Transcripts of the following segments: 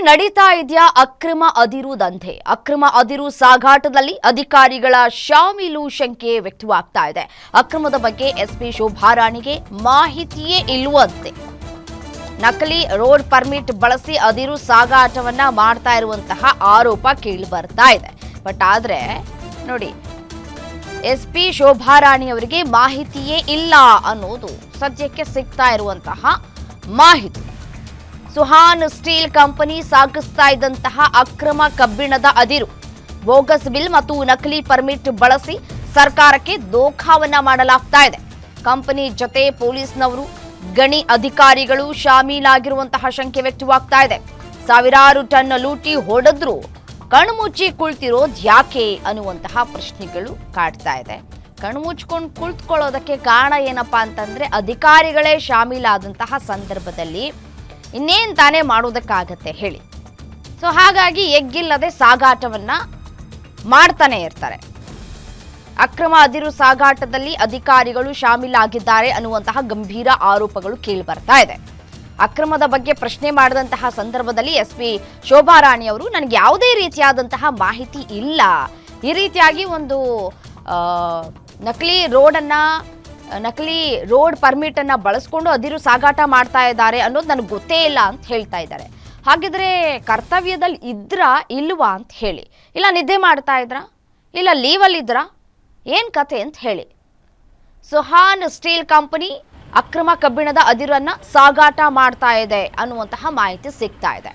ನಡೀತಾ ಇದೆಯಾ ಅಕ್ರಮ ಅದಿರು ದಂಧೆ? ಅಕ್ರಮ ಅದಿರು ಸಾಗಾಟದಲ್ಲಿ ಅಧಿಕಾರಿಗಳ ಶಾಮೀಲು ಶಂಕೆ ವ್ಯಕ್ತವಾಗ್ತಾ ಇದೆ. ಅಕ್ರಮದ ಬಗ್ಗೆ ಎಸ್ಪಿ ಶೋಭಾರಾಣಿಗೆ ಮಾಹಿತಿಯೇ ಇಲ್ಲವಂತೆ. ನಕಲಿ ರೋಡ್ ಪರ್ಮಿಟ್ ಬಳಸಿ ಅದಿರು ಸಾಗಾಟವನ್ನ ಮಾಡ್ತಾ ಇರುವಂತಹ ಆರೋಪ ಕೇಳಿ ಬರ್ತಾ ಇದೆ. ಬಟ್ ಆದ್ರೆ, ನೋಡಿ, ಎಸ್ಪಿ ಶೋಭಾರಾಣಿ ಅವರಿಗೆ ಮಾಹಿತಿಯೇ ಇಲ್ಲ ಅನ್ನೋದು ಸದ್ಯಕ್ಕೆ ಸಿಗ್ತಾ ಇರುವಂತಹ ಮಾಹಿತಿ. ಸುಹಾನ್ ಸ್ಟೀಲ್ ಕಂಪನಿ ಸಾಗಿಸ್ತಾ ಇದ್ದಂತಹ ಅಕ್ರಮ ಕಬ್ಬಿಣದ ಅದಿರು. ಬೋಗಸ್ ಬಿಲ್ ಮತ್ತು ನಕಲಿ ಪರ್ಮಿಟ್ ಬಳಸಿ ಸರ್ಕಾರಕ್ಕೆ ದೋಖಾವನ್ನ ಮಾಡಲಾಗ್ತಾ ಇದೆ. ಕಂಪನಿ ಜೊತೆ ಪೊಲೀಸ್ನವರು, ಗಣಿ ಅಧಿಕಾರಿಗಳು ಶಾಮೀಲಾಗಿರುವಂತಹ ಶಂಕೆ ವ್ಯಕ್ತವಾಗ್ತಾ ಇದೆ. ಸಾವಿರಾರು ಟನ್ ಲೂಟಿ ಹೊಡೆದ್ರು, ಕಣ್ಮುಚ್ಚಿ ಕುಳ್ತಿರೋದು ಯಾಕೆ ಅನ್ನುವಂತಹ ಪ್ರಶ್ನೆಗಳು ಕಾಡ್ತಾ ಇದೆ. ಕಣ್ಮುಚ್ಕೊಂಡು ಕುಳಿತುಕೊಳ್ಳೋದಕ್ಕೆ ಕಾರಣ ಏನಪ್ಪಾ ಅಂತಂದ್ರೆ ಅಧಿಕಾರಿಗಳೇ ಶಾಮೀಲಾದಂತಹ ಸಂದರ್ಭದಲ್ಲಿ ಇನ್ನೇನ್ ತಾನೇ ಮಾಡೋದಕ್ಕಾಗತ್ತೆ ಹೇಳಿ. ಸೊ ಹಾಗಾಗಿ ಎಗ್ಗಿಲ್ಲದೆ ಸಾಗಾಟವನ್ನು ಮಾಡ್ತಾನೆ ಇರ್ತಾರೆ. ಅಕ್ರಮ ಅದಿರು ಸಾಗಾಟದಲ್ಲಿ ಅಧಿಕಾರಿಗಳು ಶಾಮೀಲಾಗಿದ್ದಾರೆ ಅನ್ನುವಂತಹ ಗಂಭೀರ ಆರೋಪಗಳು ಕೇಳಿಬರ್ತಾ ಇದೆ. ಅಕ್ರಮದ ಬಗ್ಗೆ ಪ್ರಶ್ನೆ ಮಾಡಿದಂತಹ ಸಂದರ್ಭದಲ್ಲಿ ಎಸ್ ಪಿ ಶೋಭಾರಾಣಿ ಅವರು, ನನಗೆ ಯಾವುದೇ ರೀತಿಯಾದಂತಹ ಮಾಹಿತಿ ಇಲ್ಲ. ಈ ರೀತಿಯಾಗಿ ಒಂದು ನಕಲಿ ರೋಡನ್ನ ನಕಲಿ ರೋಡ್ ಪರ್ಮಿಟ್ ಅನ್ನ ಬಳಸ್ಕೊಂಡು ಅದಿರು ಸಾಗಾಟ ಮಾಡ್ತಾ ಇದ್ದಾರೆ ಅನ್ನೋದು ನನಗೆ ಗೊತ್ತೇ ಇಲ್ಲ ಅಂತ ಹೇಳ್ತಾ ಇದ್ದಾರೆ. ಹಾಗಿದ್ರೆ ಕರ್ತವ್ಯದಲ್ಲಿ ಇದ್ರ ಇಲ್ವಾ ಅಂತ ಹೇಳಿ. ಇಲ್ಲ ನಿದ್ದೆ ಮಾಡ್ತಾ ಇದ್ರಾ? ಇಲ್ಲ ಲೀವಲ್ಲಿ ಇದ್ರಾ? ಏನು ಕತೆ ಅಂತ ಹೇಳಿ. ಸುಹಾನ್ ಸ್ಟೀಲ್ ಕಂಪನಿ ಅಕ್ರಮ ಕಬ್ಬಿಣದ ಅದಿರನ್ನ ಸಾಗಾಟ ಮಾಡ್ತಾ ಇದೆ ಅನ್ನುವಂತಹ ಮಾಹಿತಿ ಸಿಗ್ತಾ ಇದೆ.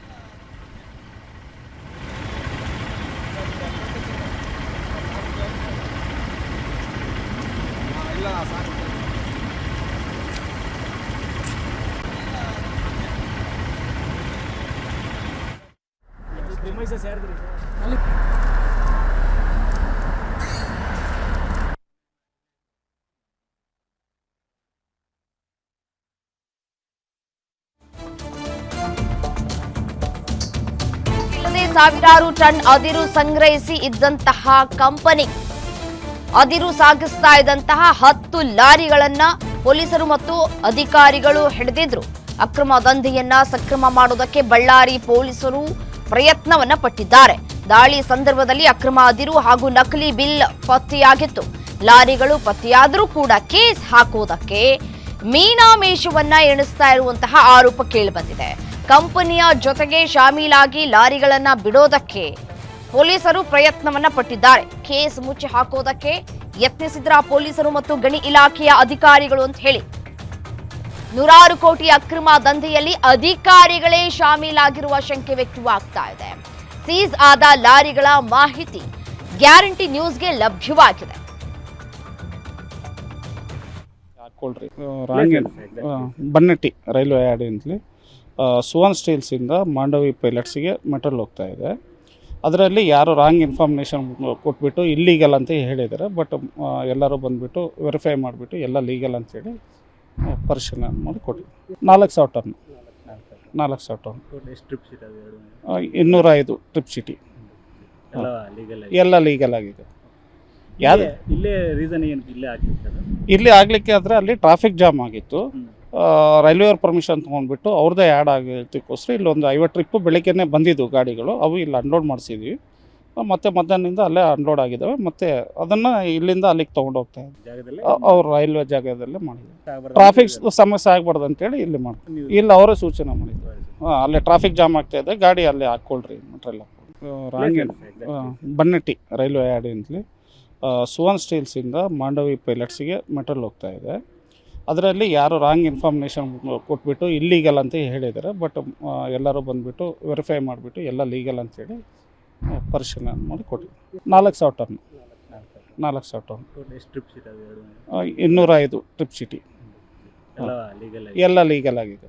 ಸಾವಿರಾರು ಟನ್ ಅದಿರು ಸಂಗ್ರಹಿಸಿ ಇದ್ದಂತಹ ಕಂಪನಿ. ಅದಿರು ಸಾಗಿಸ್ತಾ ಇದ್ದಂತಹ ಹತ್ತು ಲಾರಿಗಳನ್ನ ಪೊಲೀಸರು ಮತ್ತು ಅಧಿಕಾರಿಗಳು ಹಿಡಿದಿದ್ರು. ಅಕ್ರಮ ದಂಧೆಯನ್ನ ಸಕ್ರಮ ಮಾಡೋದಕ್ಕೆ ಬಳ್ಳಾರಿ ಪೊಲೀಸರು ಪ್ರಯತ್ನವನ್ನ ಪಟ್ಟಿದ್ದಾರೆ. ದಾಳಿ ಸಂದರ್ಭದಲ್ಲಿ ಅಕ್ರಮ ಅದಿರು ಹಾಗೂ ನಕಲಿ ಬಿಲ್ ಪತ್ತೆಯಾಗಿತ್ತು. ಲಾರಿಗಳು ಪತ್ತೆಯಾದರೂ ಕೂಡ ಕೇಸ್ ಹಾಕುವುದಕ್ಕೆ ಮೀನಾಮೇಷವನ್ನ ಎಣಿಸ್ತಾ ಇರುವಂತಹ ಆರೋಪ ಕೇಳಿಬಂದಿದೆ. ಕಂಪನಿಯ ಜೊತೆಗೆ ಶಾಮೀಲಾಗಿ ಲಾರಿಗಳನ್ನ ಬಿಡೋದಕ್ಕೆ ಪೊಲೀಸರು ಪ್ರಯತ್ನವನ್ನ ಪಟ್ಟಿದ್ದಾರೆ. ಕೇಸ್ ಮುಚ್ಚಿ ಹಾಕೋದಕ್ಕೆ ಯತ್ನಿಸಿದ್ರ ಪೊಲೀಸರು ಮತ್ತು ಗಣಿ ಇಲಾಖೆಯ ಅಧಿಕಾರಿಗಳು ಅಂತ ಹೇಳಿ ನೂರಾರು ಕೋಟಿ ಅಕ್ರಮ ದಂಧೆಯಲ್ಲಿ ಅಧಿಕಾರಿಗಳೇ ಶಾಮೀಲಾಗಿರುವ ಶಂಕೆ ವ್ಯಕ್ತವಾಗ್ತಾ ಇದೆ. ಸೀಸ್ ಆದ ಲಾರಿಗಳ ಮಾಹಿತಿ ಗ್ಯಾರಂಟಿ ನ್ಯೂಸ್ಗೆ ಲಭ್ಯವಾಗಿದೆ. ಬನ್ನಟ್ಟಿ ರೈಲ್ವೆ ಯಾರ್ಡ್ ಅಂತಲಿ ಸುವರ್ಣ ಸ್ಟೀಲ್ಸಿಂದ ಮಾಂಡವಿ ಪೈಲಟ್ಸ್ಗೆ ಮೆಟಲ್ ಹೋಗ್ತಾ ಇದೆ. ಅದರಲ್ಲಿ ಯಾರು ರಾಂಗ್ ಇನ್ಫಾರ್ಮೇಷನ್ ಕೊಟ್ಬಿಟ್ಟು ಇಲ್ಲೀಗಲ್ ಅಂತ ಹೇಳಿದ್ದಾರೆ ಬಟ್ ಎಲ್ಲರೂ ಬಂದುಬಿಟ್ಟು ವೆರಿಫೈ ಮಾಡಿಬಿಟ್ಟು ಎಲ್ಲ ಲೀಗಲ್ ಅಂತೇಳಿ ಆ, ಪರಿಶೀಲನೆ ಮಾಡಿ ಕೊಡಿ ನಾಲ್ಕು ಸಾವಿರ ಟನ್. ನಾಲ್ಕು ಸಾವಿರ ಟನ್. ಇನ್ನೂರ ಐದು ಟ್ರಿಪ್ ಸಿಟಿ ಎಲ್ಲ ಲೀಗಲ್ ಆಗಿದೆ. ಯಾರು ಇಲ್ಲೇ ರೀಸನ್ ಏನು ಇಲ್ಲೇ ಇಲ್ಲಿ ಆಗಲಿಕ್ಕೆ ಆದರೆ ಅಲ್ಲಿ ಟ್ರಾಫಿಕ್ ಜಾಮ್ ಆಗಿತ್ತು. ಹ್ಮ್. ರೈಲ್ವೆ ಅವ್ರ ಪರ್ಮಿಷನ್ ತೊಗೊಂಡ್ಬಿಟ್ಟು ಅವ್ರದ್ದೇ ಆ್ಯಡ್ ಆಗಿದ್ದಕ್ಕೋಸ್ಕರ ಇಲ್ಲೊಂದು ಐವತ್ತು ಟ್ರಿಪ್ಪು ಬೆಳಗ್ಗೆನೇ ಬಂದಿದ್ದು ಗಾಡಿಗಳು. ಅವು ಇಲ್ಲಿ ಅನ್ಲೋಡ್ ಮಾಡಿಸಿದ್ವಿ. ಮತ್ತು ಮಧ್ಯಾಹ್ನದಿಂದ ಅಲ್ಲೇ ಅನ್ಲೋಡ್ ಆಗಿದ್ದಾವೆ ಮತ್ತೆ ಅದನ್ನು ಇಲ್ಲಿಂದ ಅಲ್ಲಿಗೆ ತೊಗೊಂಡು ಹೋಗ್ತಾ ಇದ್ದಾರೆ ಅವ್ರು ರೈಲ್ವೆ ಜಾಗದಲ್ಲಿ ಮಾಡಿದ್ರು ಟ್ರಾಫಿಕ್ ಸಮಸ್ಯೆ ಆಗ್ಬಾರ್ದು ಅಂತೇಳಿ ಇಲ್ಲಿ ಮಾಡ್ತಾರೆ ಇಲ್ಲಿ ಅವರೇ ಸೂಚನೆ ಮಾಡಿದ್ರು. ಹಾಂ ಅಲ್ಲೇ ಟ್ರಾಫಿಕ್ ಜಾಮ್ ಆಗ್ತಾ ಇದೆ. ಗಾಡಿ ಅಲ್ಲೇ ಹಾಕ್ಕೊಳ್ರಿ ಮೆಟ್ರೆಲ್ಲ ರಾಂಗ್ ಬನ್ನಟ್ಟಿ ರೈಲ್ವೆ ಅಂತಲಿ ಸುವರ್ಣ ಸ್ಟೀಲ್ಸಿಂದ ಮಾಂಡವಿ ಪೈಲಟ್ಸಿಗೆ ಮೆಟಲ್ ಹೋಗ್ತಾ ಇದೆ. ಅದರಲ್ಲಿ ಯಾರು ರಾಂಗ್ ಇನ್ಫಾರ್ಮೇಷನ್ ಕೊಟ್ಬಿಟ್ಟು ಇಲ್ಲೀಗಲ್ ಅಂತ ಹೇಳಿದ್ದಾರೆ. ಬಟ್ ಎಲ್ಲರೂ ಬಂದುಬಿಟ್ಟು ವೆರಿಫೈ ಮಾಡಿಬಿಟ್ಟು ಎಲ್ಲ ಲೀಗಲ್ ಅಂತೇಳಿ ಪರಿಶೀಲನೆ ಮಾಡಿ ಕೊಡಿ ನಾಲ್ಕು ಸಾವಿರ ಟನ್ ನಾಲ್ಕು ಸಾವಿರ ಟನ್ ಇನ್ನೂರೈದು ಟ್ರಿಪ್ ಸಿಟಿ ಎಲ್ಲ ಲೀಗಲ್ ಎಲ್ಲ ಲೀಗಲ್ ಆಗಿದೆ.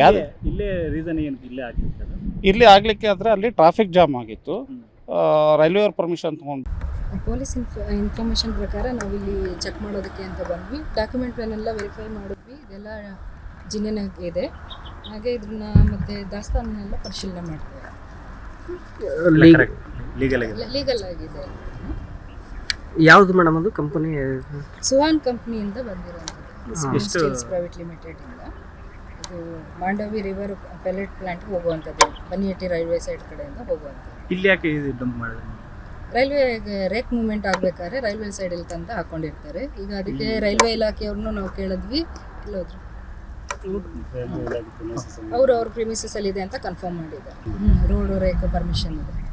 ಯಾವ್ದು? ಇಲ್ಲೇ ರೀಸನ್ ಏನು ಇಲ್ಲೇ ಆಗಲಿಕ್ಕೆ ಅದು? ಇಲ್ಲಿ ಆಗಲಿಕ್ಕೆ ಆದರೆ ಅಲ್ಲಿ ಟ್ರಾಫಿಕ್ ಜಾಮ್ ಆಗಿತ್ತು. ರೈಲ್ವೆ ಅವ್ರ ಪರ್ಮಿಷನ್ ತಗೊಂಡು ಪೊಲೀಸ್ ಇನ್ಫಾರ್ಮೇಶನ್ ಇನ್ಫಾರ್ಮೇಷನ್ ನಾವು ನಾವಿಲ್ಲಿ ಚೆಕ್ ಮಾಡೋದಕ್ಕೆ ಅಂತ ಬಂದ್ವಿ. ಡಾಕ್ಯುಮೆಂಟ್ಗಳನ್ನೆಲ್ಲ ವೆರಿಫೈ ಮಾಡಿದ್ವಿ. ಇದೆಲ್ಲ ಜಿನ್ನೆನಾಗಿದೆ ಇದೆ. ಹಾಗೆ ಇದನ್ನ ಮತ್ತೆ ದಾಸ್ತಾನನ್ನೆಲ್ಲ ಪರಿಶೀಲನೆ ಮಾಡ್ತೀವಿ. ಲೀಗಲ್ ಆಗಿದೆ. ಲೀಗಲ್ ಆಗಿದೆ. ಯಾವುದು ಮೇಡಮ್ ಅದು ಕಂಪನಿ ಸುಹಾನ್ ಕಂಪ್ನಿಯಿಂದ ಎಷ್ಟು- ಸ್ಟೀಲ್ಸ್ ಪ್ರೈವೇಟ್ ಲಿಮಿಟೆಡ್ ಇಂದ. ಇದು ಮಾಂಡವಿ ರಿವರ್ ಪೆಲೆಟ್ ಪ್ಲಾಂಟ್ಗೆ ಹೋಗುವಂಥದ್ದು. ಬನ್ನಿಹಟ್ಟಿ ರೈಲ್ವೆ ಸೈಡ್ ಕಡೆಯಿಂದ ಹೋಗುವಂಥದ್ದು. ಇಲ್ಲಿ ಯಾಕೆ ಇದು ಡಂಪ್ ಮಾಡಿದ್ರೆ? ರೈಲ್ವೆ ರೇಕ್ ಮೂವ್ಮೆಂಟ್ ಆಗಬೇಕಾದ್ರೆ ರೈಲ್ವೆ ಸೈಡಲ್ಲಿ ತಂದು ಹಾಕೊಂಡಿರ್ತಾರೆ. ಈಗ ಅದಕ್ಕೆ ರೈಲ್ವೆ ಇಲಾಖೆಯವ್ರನ್ನೂ ನಾವು ಕೇಳಿದ್ವಿ. ಇಲ್ಲೋದ್ರು ಅವರು ಅವ್ರ ಪ್ರಿಮಿಸಸ್ ಅಲ್ಲಿ ಇದೆ ಅಂತ ಕನ್ಫರ್ಮ್ ಮಾಡಿದ್ದಾರೆ. ರೋಡ್ ರೇಕ್ ಪರ್ಮಿಷನ್ ಇದೆ.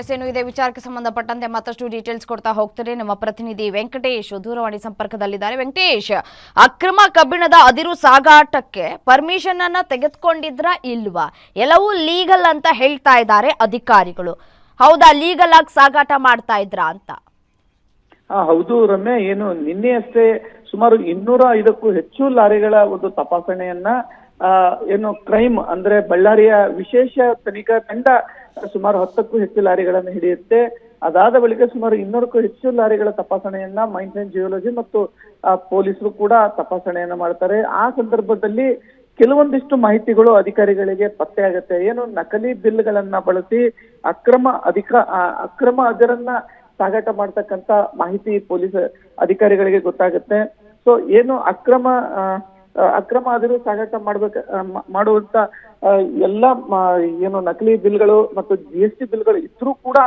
ಎಸ್ ಏನು ಇದೇ. ವಿಚಾರಕ್ಕೆ ಸಂಬಂಧಪಟ್ಟಂತೆ ಮತ್ತಷ್ಟು ಡೀಟೇಲ್ಸ್ ಕೊಡ್ತಾ ಹೋಗ್ತಾರೆ. ನಮ್ಮ ಪ್ರತಿನಿಧಿ ವೆಂಕಟೇಶ್ ದೂರವಾಣಿ ಸಂಪರ್ಕದಲ್ಲಿದ್ದಾರೆ. ವೆಂಕಟೇಶ್, ಅಕ್ರಮ ಕಬ್ಬಿಣದ ಅದಿರು ಸಾಗಾಟಕ್ಕೆ ಪರ್ಮಿಷನ್ ಅನ್ನ ತೆಗೆದುಕೊಂಡಿದ್ರ ಇಲ್ವಾ? ಎಲ್ಲವೂ ಲೀಗಲ್ ಅಂತ ಹೇಳ್ತಾ ಇದ್ದಾರೆ ಅಧಿಕಾರಿಗಳು. ಹೌದಾ? ಲೀಗಲ್ ಆಗಿ ಸಾಗಾಟ ಮಾಡ್ತಾ ಇದ್ರ ಅಂತ? ಹೌದು ರಮ್ಯ, ಏನು ನಿನ್ನೆ ಅಷ್ಟೇ ಸುಮಾರು ಇನ್ನೂರ ಐದಕ್ಕೂ ಹೆಚ್ಚು ಲಾರಿಗಳ ಒಂದು ತಪಾಸಣೆಯನ್ನ ಏನು ಕ್ರೈಮ್ ಅಂದ್ರೆ ಬಳ್ಳಾರಿಯ ವಿಶೇಷ ತನಿಖಾ ತಂಡ ಸುಮಾರು ಹತ್ತಕ್ಕೂ ಹೆಚ್ಚು ಲಾರಿಗಳನ್ನು ಹಿಡಿಯುತ್ತೆ. ಅದಾದ ಬಳಿಕ ಸುಮಾರು ಇನ್ನೂರಕ್ಕೂ ಹೆಚ್ಚು ಲಾರಿಗಳ ತಪಾಸಣೆಯನ್ನ ಮೈನ್ಸ್ ಜಿಯೋಲಜಿ ಮತ್ತು ಪೊಲೀಸರು ಕೂಡ ತಪಾಸಣೆಯನ್ನ ಮಾಡ್ತಾರೆ. ಆ ಸಂದರ್ಭದಲ್ಲಿ ಕೆಲವೊಂದಿಷ್ಟು ಮಾಹಿತಿಗಳು ಅಧಿಕಾರಿಗಳಿಗೆ ಪತ್ತೆ ಆಗುತ್ತೆ. ಏನು ನಕಲಿ ಬಿಲ್ಗಳನ್ನ ಬಳಸಿ ಅಕ್ರಮ ಅಧಿಕ ಅಕ್ರಮ ಅದರನ್ನ ಸಾಗಾಟ ಮಾಡ್ತಕ್ಕಂತ ಮಾಹಿತಿ ಪೊಲೀಸ್ ಅಧಿಕಾರಿಗಳಿಗೆ ಗೊತ್ತಾಗುತ್ತೆ. ಸೊ, ಏನು ಅಕ್ರಮ ಅಕ್ರಮ ಆದರೂ ಸಾಗಾಟ ಮಾಡ್ಬೇಕ ಮಾಡುವಂತ ಎಲ್ಲ ಏನು ನಕಲಿ ಬಿಲ್ಗಳು ಮತ್ತು ಜಿ ಎಸ್ ಟಿ ಬಿಲ್ಗಳು ಇದ್ರೂ ಕೂಡ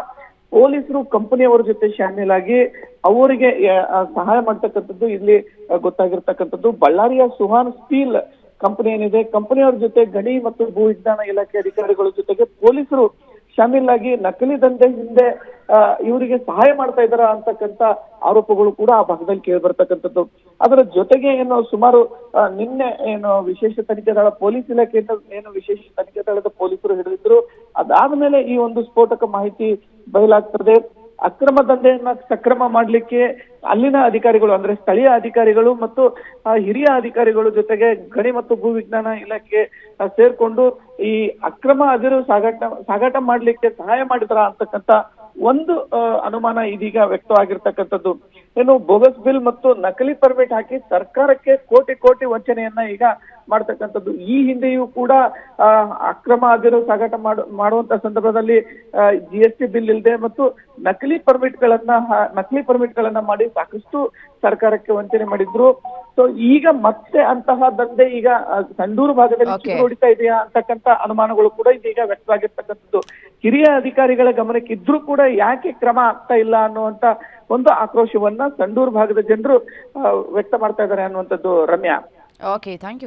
ಪೊಲೀಸರು ಕಂಪನಿಯವರ ಜೊತೆ ಶಾಮೀಲಾಗಿ ಅವರಿಗೆ ಸಹಾಯ ಮಾಡ್ತಕ್ಕಂಥದ್ದು ಇಲ್ಲಿ ಗೊತ್ತಾಗಿರ್ತಕ್ಕಂಥದ್ದು ಬಳ್ಳಾರಿಯ ಸುಹಾನ್ ಸ್ಟೀಲ್ ಕಂಪನಿ ಏನಿದೆ, ಕಂಪನಿಯವರ ಜೊತೆ ಗಣಿ ಮತ್ತು ಭೂ ವಿಜ್ಞಾನ ಇಲಾಖೆ ಅಧಿಕಾರಿಗಳ ಜೊತೆಗೆ ಪೊಲೀಸರು ಶಾಮೀಲಾಗಿ ನಕಲಿ ದಂಧೆ ಹಿಂದೆ ಇವರಿಗೆ ಸಹಾಯ ಮಾಡ್ತಾ ಇದ್ದಾರ ಅಂತಕ್ಕಂಥ ಆರೋಪಗಳು ಕೂಡ ಆ ಭಾಗದಲ್ಲಿ ಕೇಳಿ ಬರ್ತಕ್ಕಂಥದ್ದು. ಅದರ ಜೊತೆಗೆ ಏನು ಸುಮಾರು ನಿನ್ನೆ ಏನು ವಿಶೇಷ ತನಿಖೆ ದಳ, ಪೊಲೀಸ್ ಇಲಾಖೆಯಿಂದ ಏನು ವಿಶೇಷ ತನಿಖೆ ದಳದ ಪೊಲೀಸರು ಹಿಡಿದಿದ್ರು. ಅದಾದ್ಮೇಲೆ ಈ ಒಂದು ಸ್ಫೋಟಕ ಮಾಹಿತಿ ಬಯಲಾಗ್ತದೆ. ಅಕ್ರಮ ದಂಧೆಯನ್ನ ಸಕ್ರಮ ಮಾಡ್ಲಿಕ್ಕೆ ಅಲ್ಲಿನ ಅಧಿಕಾರಿಗಳು, ಅಂದ್ರೆ ಸ್ಥಳೀಯ ಅಧಿಕಾರಿಗಳು ಮತ್ತು ಹಿರಿಯ ಅಧಿಕಾರಿಗಳು ಜೊತೆಗೆ ಗಣಿ ಮತ್ತು ಭೂ ವಿಜ್ಞಾನ ಇಲಾಖೆ ಸೇರ್ಕೊಂಡು ಈ ಅಕ್ರಮ ಅದಿರು ಸಾಗಾಟ ಸಾಗಾಟ ಮಾಡ್ಲಿಕ್ಕೆ ಸಹಾಯ ಮಾಡಿದ್ರ ಅಂತಕ್ಕಂತ ಒಂದು ಅನುಮಾನ ಇದೀಗ ವ್ಯಕ್ತವಾಗಿರ್ತಕ್ಕಂಥದ್ದು. ಏನು ಬೋಗಸ್ ಬಿಲ್ ಮತ್ತು ನಕಲಿ ಪರ್ಮಿಟ್ ಹಾಕಿ ಸರ್ಕಾರಕ್ಕೆ ಕೋಟಿ ಕೋಟಿ ವಂಚನೆಯನ್ನ ಈಗ ಮಾಡ್ತಕ್ಕಂಥದ್ದು. ಈ ಹಿಂದೆಯೂ ಕೂಡ ಆ, ಅಕ್ರಮ ಆಗಿರೋ ಸಾಗಾಟ ಮಾಡು ಮಾಡುವಂತ ಸಂದರ್ಭದಲ್ಲಿ ಜಿ ಎಸ್ ಟಿ ಬಿಲ್ ಇಲ್ಲದೆ ಮತ್ತು ನಕಲಿ ಪರ್ಮಿಟ್ ಗಳನ್ನ ನಕಲಿ ಪರ್ಮಿಟ್ ಗಳನ್ನ ಮಾಡಿ ಸಾಕಷ್ಟು ಸರ್ಕಾರಕ್ಕೆ ವಂಚನೆ ಮಾಡಿದ್ರು. ಸೊ ಈಗ ಮತ್ತೆ ಅಂತಹ ದಂಧೆ ಈಗ ಸಂಡೂರು ಭಾಗದಲ್ಲಿ. ಹೊಡಿತಾ ಇದೆಯಾ ಅಂತಕ್ಕಂತ ಅನುಮಾನಗಳು ಕೂಡ ಇದೀಗ ವ್ಯಕ್ತವಾಗಿರ್ತಕ್ಕಂಥದ್ದು. ಹಿರಿಯ ಅಧಿಕಾರಿಗಳ ಗಮನಕ್ಕೆ ಇದ್ರೂ ಕೂಡ ಯಾಕೆ ಕ್ರಮ ಆಗ್ತಾ ಇಲ್ಲ ಅನ್ನುವಂತ ಒಂದು ಆಕ್ರೋಶವನ್ನ ಸಂಡೂರು ಭಾಗದ ಜನರು ವ್ಯಕ್ತ ಮಾಡ್ತಾ ಇದ್ದಾರೆ ಅನ್ನುವಂಥದ್ದು ರಮ್ಯಾ. Okay thank you